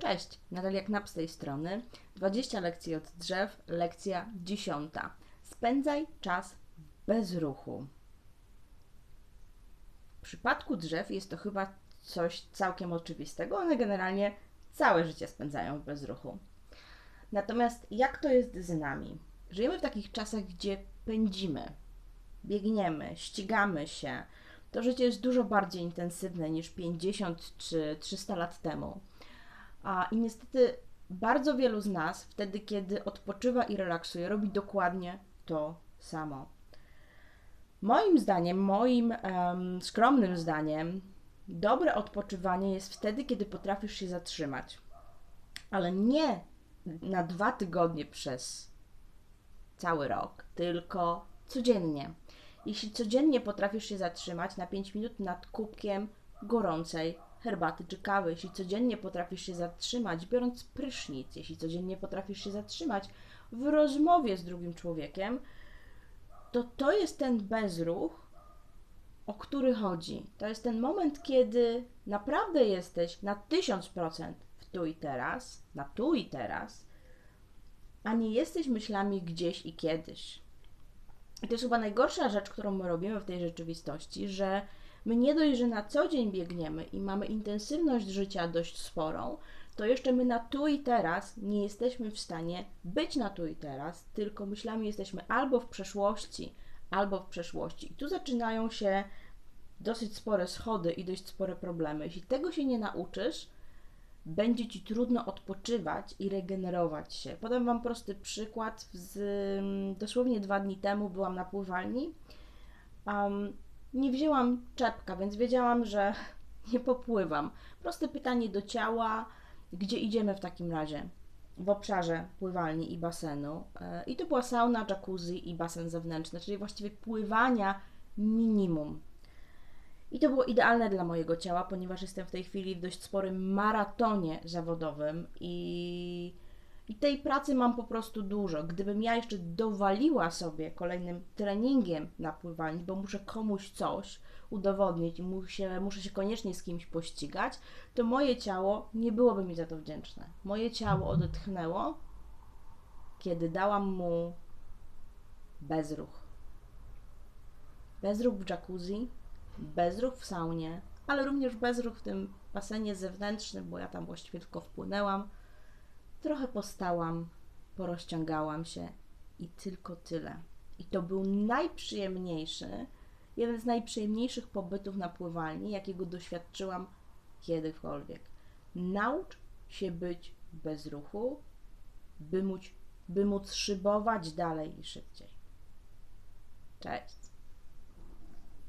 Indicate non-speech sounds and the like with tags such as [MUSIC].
Cześć, Natalia Knap z tej strony. 20 lekcji od drzew, lekcja 10. Spędzaj czas bez ruchu. W przypadku drzew jest to chyba coś całkiem oczywistego. One generalnie całe życie spędzają bez ruchu. Natomiast jak to jest z nami? Żyjemy w takich czasach, gdzie pędzimy, biegniemy, ścigamy się. To życie jest dużo bardziej intensywne niż 50 czy 300 lat temu. A, I niestety bardzo wielu z nas wtedy, kiedy odpoczywa i relaksuje, robi dokładnie to samo. Moim zdaniem, moim em, skromnym zdaniem, dobre odpoczywanie jest wtedy, kiedy potrafisz się zatrzymać. Ale nie na dwa tygodnie przez cały rok, tylko codziennie. Jeśli codziennie potrafisz się zatrzymać na 5 minut nad kubkiem gorącej herbaty czy kawy, jeśli codziennie potrafisz się zatrzymać biorąc prysznic, jeśli codziennie potrafisz się zatrzymać w rozmowie z drugim człowiekiem, to to jest ten bezruch, o który chodzi. To jest ten moment, kiedy naprawdę jesteś na 1000% w tu i teraz, na tu i teraz, a nie jesteś myślami gdzieś i kiedyś. I to jest chyba najgorsza rzecz, którą my robimy w tej rzeczywistości, że my nie dość, że na co dzień biegniemy i mamy intensywność życia dość sporą, to jeszcze my na tu i teraz nie jesteśmy w stanie być na tu i teraz, tylko myślami jesteśmy albo w przeszłości, albo w przeszłości. I tu zaczynają się dosyć spore schody i dość spore problemy. Jeśli tego się nie nauczysz, będzie ci trudno odpoczywać i regenerować się. Podam Wam prosty przykład. Z, dosłownie dwa dni temu byłam na pływalni. Um, nie wzięłam czepka, więc wiedziałam, że [LAUGHS] nie popływam. Proste pytanie do ciała, gdzie idziemy w takim razie? W obszarze pływalni i basenu. E, I to była sauna, jacuzzi i basen zewnętrzny, czyli właściwie pływania minimum. I to było idealne dla mojego ciała, ponieważ jestem w tej chwili w dość sporym maratonie zawodowym i, i tej pracy mam po prostu dużo. Gdybym ja jeszcze dowaliła sobie kolejnym treningiem na pływalni, bo muszę komuś coś udowodnić i muszę, muszę się koniecznie z kimś pościgać, to moje ciało nie byłoby mi za to wdzięczne. Moje ciało odetchnęło, kiedy dałam mu bezruch. Bezruch w jacuzzi, bezruch w saunie, ale również bezruch w tym basenie zewnętrznym, bo ja tam właściwie tylko wpłynęłam. Trochę postałam, porozciągałam się i tylko tyle. I to był najprzyjemniejszy, jeden z najprzyjemniejszych pobytów na pływalni, jakiego doświadczyłam kiedykolwiek. Naucz się być bez ruchu, by móc, by móc szybować dalej i szybciej. Cześć!